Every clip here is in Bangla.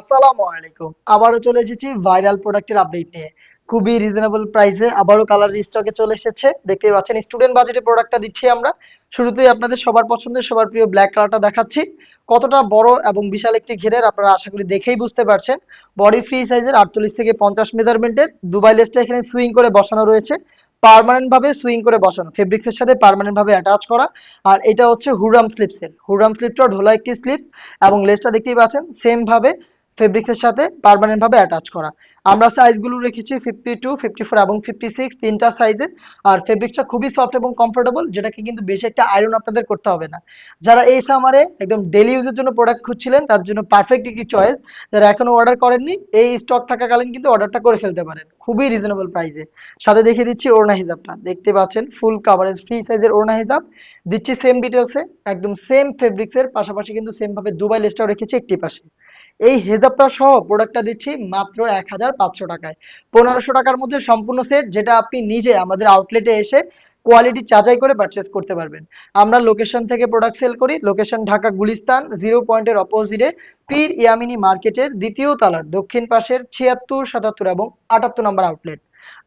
আসসালামু আলাইকুম। আবারও চলে এসেছি ভাইরাল প্রোডাক্টের আপডেট নিয়ে। খুবই রিজনেবল প্রাইসে আবারও কালার স্টকে চলে এসেছে। দেখতে পাচ্ছেন স্টুডেন্ট বাজেটে প্রোডাক্টটা দিচ্ছি আমরা। শুরুতেই আপনাদের সবার পছন্দের, সবার প্রিয় ব্ল্যাক কালারটা দেখাচ্ছি। কতটা বড় এবং বিশাল একটি ঘেরের আপনারা আশা করি দেখেই বুঝতে পারছেন। বডি ফ্রি সাইজের আটচল্লিশ থেকে পঞ্চাশ মেজারমেন্টের দুবাই লেসটা এখানে সুইং করে বসানো রয়েছে। পার্মানেন্ট ভাবে সুইং করে বসানো ফেব্রিক্সের সাথে পার্মানেন্ট ভাবে অ্যাটাচ করা। আর এটা হচ্ছে হুরাম স্লিপসের হুরাম স্লিপটা ঢোলা একটি স্লিপস এবং লেসটা দেখতেই পাচ্ছেন সেম ভাবে ফেব্রিক্সের সাথে পার্মানেন্ট ভাবে অ্যাটাচ করা। আমরা সাইজগুলো রেখেছি ফিফটি টু ফিফটি ফোর এবং ফিফটি সিক্স তিনটা সাইজে আর ফেব্রিকটা খুবই সফট এবং কমফোর্টেবল যেটাকে কিন্তু বেশি একটা আয়রন আপনাদের করতে হবে না। যারা এই সামারে একদম ডেলি ইউজের জন্য প্রোডাক্ট খুঁজছিলেন, তার জন্য পারফেক্ট একটি চয়েস যারা এখনও অর্ডার করেননি, এই স্টক থাকাকালীন কিন্তু অর্ডারটা করে ফেলতে পারেন। খুবই রিজনেবল প্রাইসে সাথে দেখিয়ে দিচ্ছি ওড়না হিসাবটা দেখতে পাচ্ছেন ফুল কাভারেজ ফ্রি সাইজের ওড়না হিসাব দিচ্ছি সেম ডিটেলসে একদম সেম ফেব্রিক্সের পাশাপাশি কিন্তু সেম ভাবে দুবাই লেসটাও রেখেছি একটি পাশে। এই হেজাবটা সহ প্রোডাক্টটা দিচ্ছি মাত্র এক হাজার পাঁচশো টাকায়। পনেরোশো টাকার মধ্যে সম্পূর্ণ সেট যেটা আপনি নিজে আমাদের আউটলেটে এসে কোয়ালিটি চাচাই করে পারচেস করতে পারবেন। আমরা লোকেশন থেকে প্রোডাক্ট সেল করি লোকেশন ঢাকা গুলিস্তান জিরো পয়েন্টের অপোজিটে পীর ইয়ামিনী মার্কেটের দ্বিতীয় তালার দক্ষিণ পাশের ছিয়াত্তর, সাতাত্তর এবং আটাত্তর নম্বর আউটলেট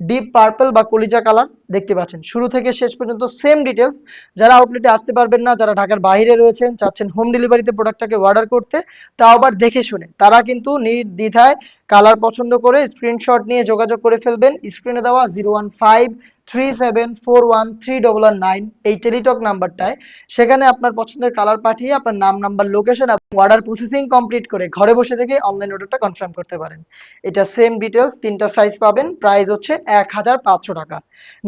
ডিপ পার্পল বা কলিজা কালার দেখতে পাচ্ছেন। শুরু থেকে শেষ পর্যন্ত সেম ডিটেলস যারা আউটলেটে আসতে পারবেন না, যারা ঢাকার বাইরে রয়েছেন, চাচ্ছেন হোম ডেলিভারিতে প্রোডাক্টটাকে অর্ডার করতে, তাও আবার দেখে শুনে। তারা কিন্তু নির্দ্বিধায় কালার পছন্দ করে স্ক্রিনশট নিয়ে যোগাযোগ করে ফেলবেন। স্ক্রিনে দেওয়া zero one five three seven four one three double nine এই টেলিটক নাম্বারটায় সেখানে আপনার পছন্দের কালার পাঠিয়ে আপনার নাম নাম্বার লোকেশন এবং অর্ডার প্রসেসিং কমপ্লিট করে ঘরে বসে থেকে অনলাইন অর্ডারটা কনফার্ম করতে পারেন। এটা সেম ডিটেলস তিনটা সাইজ পাবেন। প্রাইস হচ্ছে এক হাজার পাঁচশো টাকা।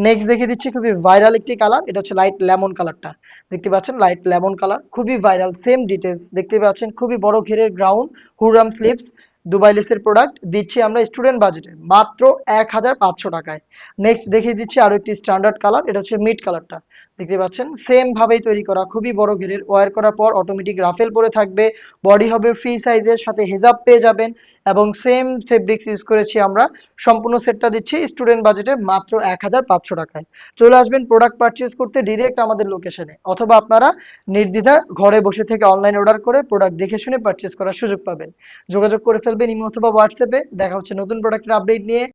নেক্সট দেখিয়ে দিচ্ছি খুবই ভাইরাল একটি কালার এটা হচ্ছে লাইট লেমন কালারটা দেখতে পাচ্ছেন লাইট লেমন কালার খুবই ভাইরাল সেম ডিটেলস দেখতে পাচ্ছেন খুবই বড় ঘেরের গ্রাউন্ড হুরাম স্লিপস দুবাই লেসের প্রোডাক্ট দিচ্ছি আমরা স্টুডেন্ট বাজেটে মাত্র এক হাজার পাঁচশো টাকায়। নেক্সট দেখিয়ে দিচ্ছি আরও একটি স্ট্যান্ডার্ড কালার এটা হচ্ছে মিড কালারটা দেখতে পাচ্ছেন? সেম ভাবেই তৈরি করা, খুবই বড় ঘেরের ওয়ার করার পর অটোমেটিক রাফেল পরে থাকবে। বডি হবে ফ্রি সাইজের সাথে হেজাব পেয়ে যাবেন। এবং সেম ফেব্রিক্স ইউজ করেছি আমরা। সম্পূর্ণ সেটটা দিচ্ছি স্টুডেন্ট বাজেটে মাত্র এক হাজার পাঁচশো টাকায়। চলে আসবেন প্রোডাক্ট পারচেজ করতে ডিরেক্ট আমাদের লোকেশনে অথবা আপনারা নির্দ্বিধা ঘরে বসে থেকে অনলাইন অর্ডার করে প্রোডাক্ট দেখে শুনে পারচেজ করার সুযোগ পাবেন। যোগাযোগ করে ফেলবেন ইমো অথবা হোয়াটসঅ্যাপে দেখা হচ্ছে নতুন প্রোডাক্টের আপডেট নিয়ে।